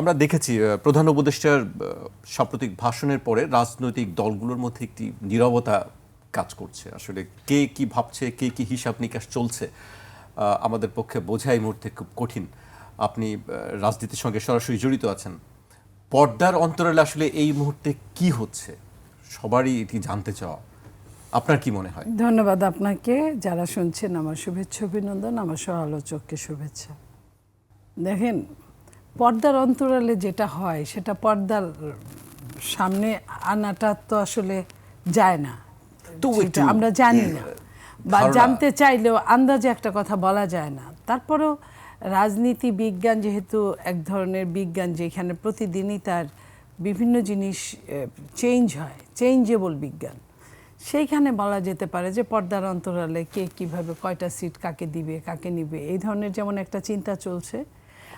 আমরা দেখেছি প্রধান উপদেষ্টার সাম্প্রতিক ভাষণের পরে রাজনৈতিক দলগুলোর মধ্যে একটি নীরবতা কাজ করছে। আসলে কে কি ভাবছে, কে কি হিসাব নিকাশ চলছে আমাদের পক্ষে বোঝা এই মুহূর্তে খুব কঠিন। আপনি রাজনীতির সঙ্গে সরাসরি জড়িত আছেন। পর্দার অন্তরালে আসলে এই মুহূর্তে কি হচ্ছে, সবারই এটি জানতে চাওয়া। আপনার কি মনে হয়? ধন্যবাদ আপনাকে। যারা শুনছেন, আমার শুভেচ্ছা, অভিনন্দন। আমার সহ আলোচককে শুভেচ্ছা। দেখেন পর্দার অন্তরালে যেটা হয় সেটা পর্দার সামনে আনাটা তো আসলে যায় না। তো আমরা জানি না। বা জানতে চাইলেও আন্দাজে একটা কথা বলা যায় না। তারপরেও রাজনীতি বিজ্ঞান যেহেতু এক ধরনের বিজ্ঞান যেখানে প্রতিদিনই তার বিভিন্ন জিনিস চেঞ্জ হয় চেঞ্জেবল বিজ্ঞান। সেইখানে বলা যেতে পারে যে পর্দার অন্তরালে কে কীভাবে কয়টা সিট কাকে দিবে কাকে নিবে এই ধরনের যেমন একটা চিন্তা চলছে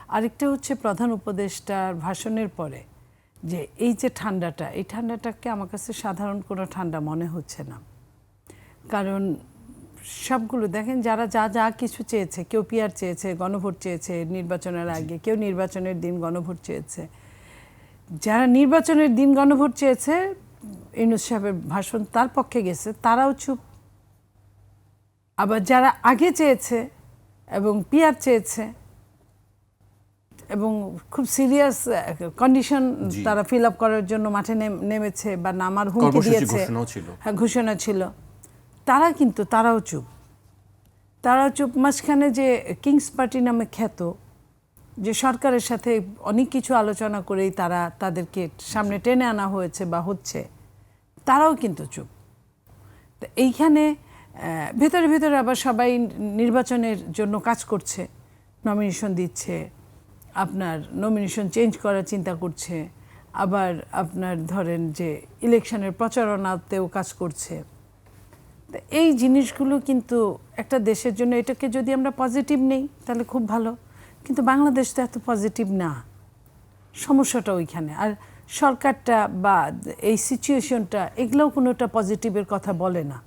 আরেকটা হচ্ছে প্রধান উপদেষ্টার ভাষণের পরে যে এই যে ঠান্ডাটা এই ঠান্ডাটাকে আমার কাছে সাধারণ কোনো ঠান্ডা মনে হচ্ছে না। কারণ সবগুলো দেখেন যারা যা যা কিছু চেয়েছে কেউ পিয়ার চেয়েছে গণভোট চেয়েছে নির্বাচনের আগে কেউ নির্বাচনের দিন গণভোট চেয়েছে। যারা নির্বাচনের দিন গণভোট চেয়েছে ইউনুস সাহেবের ভাষণ তার পক্ষে গেছে তারাও চুপ। আবার যারা আগে চেয়েছে এবং পিয়ার চেয়েছে এবং খুব সিরিয়াস কন্ডিশন তারা ফিল আপ করার জন্য মাঠে নেম- নেমেছে বা নামার হুমকি দিয়েছে। হ্যাঁ ঘোষণা ছিল। তারা কিন্তু তারাও চুপ। তারাও চুপ। মাঝখানে যে কিংস পার্টি নামে খ্যাত যে সরকারের সাথে অনেক কিছু আলোচনা করেই তারা তাদেরকে সামনে টেনে আনা হয়েছে বা হচ্ছে তারাও কিন্তু চুপ। তো এইখানে ভেতরে ভেতরে আবার সবাই নির্বাচনের জন্য কাজ করছে নমিনেশন দিচ্ছে আপনার নমিনেশন চেঞ্জ করার চিন্তা করছে, আবার আপনার ধরেন যে ইলেকশনের প্রচারণাতেও কাজ করছে। এই জিনিসগুলো কিন্তু একটা দেশের জন্য এটাকে যদি আমরা পজিটিভ নেই, তাহলে খুব ভালো। কিন্তু বাংলাদেশ তো এত পজিটিভ না। সমস্যাটা ওইখানে। আর সরকারটা বা এই সিচুয়েশনটা এগুলোও কোনোটা পজিটিভের কথা বলে না।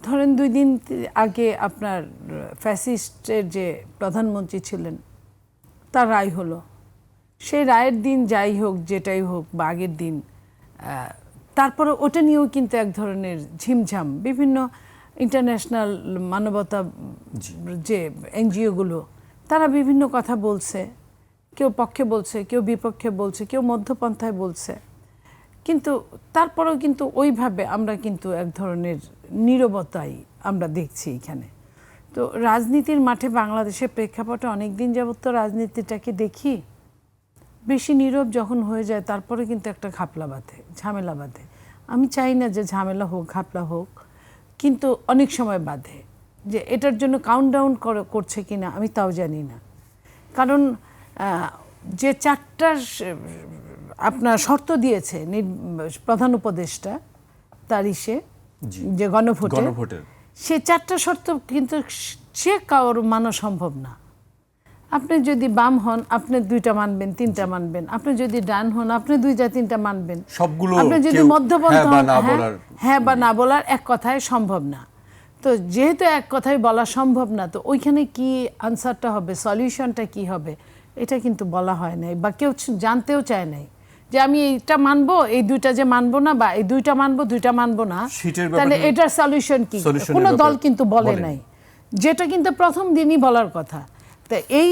ধরেন দুই দিন আগে আপনার ফ্যাসিস্টের যে প্রধানমন্ত্রী ছিলেন তার রায় হলো। সেই রায়ের দিন যাই হোক যেটাই হোক বা আগের দিন তারপরে ওটা নিয়েও কিন্তু এক ধরনের ঝিমঝাম। বিভিন্ন ইন্টারন্যাশনাল মানবতা যে এনজিওগুলো তারা বিভিন্ন কথা বলছে। কেউ পক্ষে বলছে কেউ বিপক্ষে বলছে কেউ মধ্যপন্থায় বলছে। কিন্তু তারপরেও কিন্তু ওইভাবে আমরা কিন্তু এক ধরনের নীরবতাই আমরা দেখছি এখানে। তো রাজনীতির মাঠে বাংলাদেশের প্রেক্ষাপটে অনেক দিন যাবত তো রাজনীতিটাকে দেখি। বেশি নীরব যখন হয়ে যায় তারপরে কিন্তু একটা ঘাপলা বাঁধে ঝামেলা বাঁধে। আমি চাই না যে ঝামেলা হোক ঘাপলা হোক কিন্তু অনেক সময় বাঁধে যে এটার জন্য কাউন্টডাউন করছে কি না আমি তাও জানি না। কারণ যে চারটা আপনার শর্ত দিয়েছে প্রধান উপদেষ্টা তার ইসে যে গণভোটে। গণভোটের সে চারটা শর্ত কিন্তু সে কারোর মানা সম্ভব না। আপনি যদি বাম হন আপনি দুইটা মানবেন তিনটা মানবেন। আপনি যদি ডান হন আপনি দুইটা তিনটা মানবেন। সবগুলো আপনি যদি মধ্যপন্থা হ্যাঁ বা হন, হ্যাঁ, বলার হ্যাঁ বা না বলার এক কথায় সম্ভব না। তো যেহেতু এক কথায় বলা সম্ভব না তো ওইখানে কি আনসারটা হবে সলিউশনটা কি হবে এটা কিন্তু বলা হয় নাই বা কেউ জানতেও চায় নাই। যে আমি এইটা মানবো এই দুইটা যে মানবো না বা এই দুইটা মানবো দুইটা মানবো না তাহলে এটার সলিউশন কি? কোনো দল কিন্তু বলে নাই। যেটা কিন্তু প্রথম দিনই বলার কথা। তা এই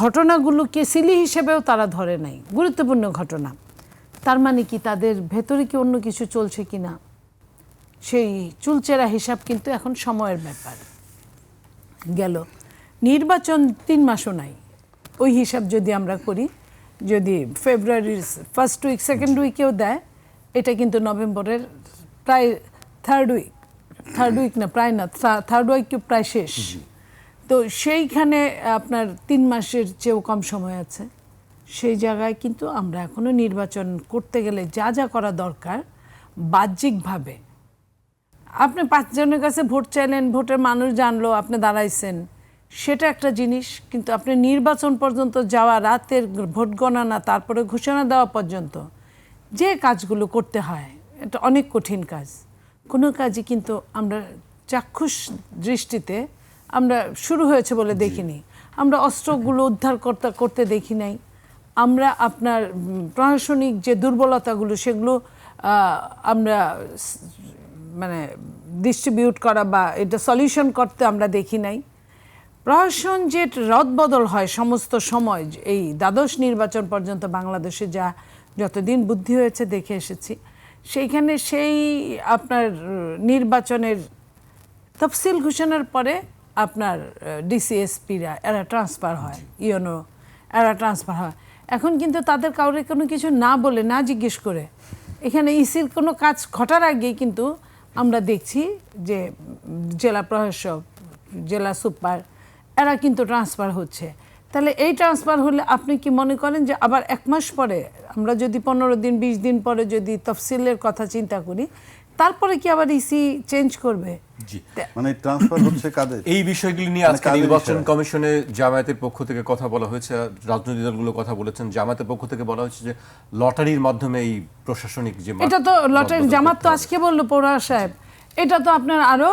ঘটনাগুলোকে সিলি হিসেবেও তারা ধরে নাই। গুরুত্বপূর্ণ ঘটনা। তার মানে কি তাদের ভেতরে কি অন্য কিছু চলছে কি না সেই চুলচেরা হিসাব কিন্তু এখন সময়ের ব্যাপার। গেল। নির্বাচন তিন মাসও নাই। ওই হিসাব যদি আমরা করি যদি ফেব্রুয়ারির ফার্স্ট উইক সেকেন্ড উইকেও দেয়, এটা কিন্তু নভেম্বরের প্রায় থার্ড উইক থার্ড উইক না, প্রায় না থার্ড উইক প্রায় শেষ। তো সেইখানে আপনার তিন মাসের চেয়েও কম সময় আছে। সেই জায়গায় কিন্তু আমরা এখনও নির্বাচন করতে গেলে যা যা করা দরকার, বাহ্যিকভাবে। আপনি পাঁচজনের কাছে ভোট চাইলেন, ভোটের মানুষ জানলো, আপনি দাঁড়াইছেন। সেটা একটা জিনিস কিন্তু আপনি নির্বাচন পর্যন্ত যাওয়া রাতের ভোট গণনা তারপরে ঘোষণা দেওয়া পর্যন্ত যে কাজগুলো করতে হয় এটা অনেক কঠিন কাজ। কোনো কাজই কিন্তু আমরা চাক্ষুষ দৃষ্টিতে আমরা শুরু হয়েছে বলে দেখিনি। আমরা অস্ত্রগুলো উদ্ধার করতে করতে দেখি নাই। আমরা আপনার প্রশাসনিক যে দুর্বলতাগুলো সেগুলো আমরা মানে ডিস্ট্রিবিউট করা বা এটা সলিউশন করতে আমরা দেখি নাই। প্রশাসন যে রদবদল হয় সমস্ত সময়। এই দ্বাদশ নির্বাচন পর্যন্ত বাংলাদেশে যা যতদিন বুদ্ধি হয়েছে দেখে এসেছি। সেইখানে সেই আপনার নির্বাচনের তফসিল ঘোষণার পরে আপনার ডিসিএসপিরা এরা ট্রান্সফার হয়। ইওনো, এরা ট্রান্সফার হয়। এখন কিন্তু তাদের কাউরে কোনো কিছু না বলে, না জিজ্ঞেস করে, এখানে ইসির কোনো কাজ ঘটার আগেই কিন্তু আমরা দেখছি যে জেলা প্রশাসক, জেলা সুপার এরা কিন্তু ট্রান্সফার হচ্ছে। তাহলে এই ট্রান্সফার হলে আপনি কি মনে করেন যে আবার এক মাস পরে আমরা যদি পনেরো দিন বিশ দিন পরে যদি তফসিলের কথা চিন্তা করি তারপরে কি আবার ইসি চেঞ্জ করবে? মানে ট্রান্সফার হচ্ছে কাদের? এই বিষয়গুলি নিয়ে মানে আজকে নির্বাচন কমিশনে জামায়াতের পক্ষ থেকে কথা বলা হয়েছে রাজনৈতিক দলগুলো কথা বলেছেন। জামায়াতের পক্ষ থেকে বলা হয়েছে যে লটারির মাধ্যমে এই প্রশাসনিক যে এটা তো লটারি জামাত তো আজকে বলল পৌরা সাহেব। এটা তো আপনার আরও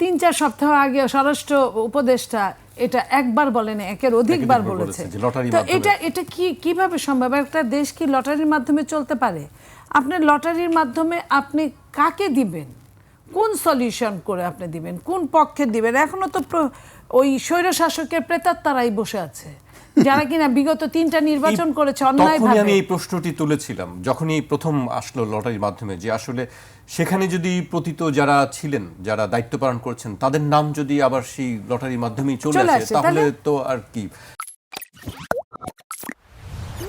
তিন চার সপ্তাহ আগে স্বরাষ্ট্র উপদেষ্টা এটা একবার বলেন একের অধিকবার বলেছে। তো এটা এটা কি কীভাবে সম্ভব? একটা দেশ কি লটারির মাধ্যমে চলতে পারে? আপনি লটারির মাধ্যমে আপনি কাকে দিবেন? কোন সলিউশন করে আপনি দিবেন? কোন পক্ষে দিবেন? এখনও তো ওই স্বৈরশাসকের প্রেতাত্মারাই বসে আছে। যারা কিনা বিগত তিনটা নির্বাচন করেছে অন্যায় আমি এই প্রশ্নটি তুলেছিলাম যখনই প্রথম আসলো লটারির মাধ্যমে যে আসলে সেখানে যদি প্রতীত যারা ছিলেন যারা দায়িত্ব পালন করছেন তাদের নাম যদি আবার সেই লটারির মাধ্যমেই চলে আসে তাহলে- তো আর কি।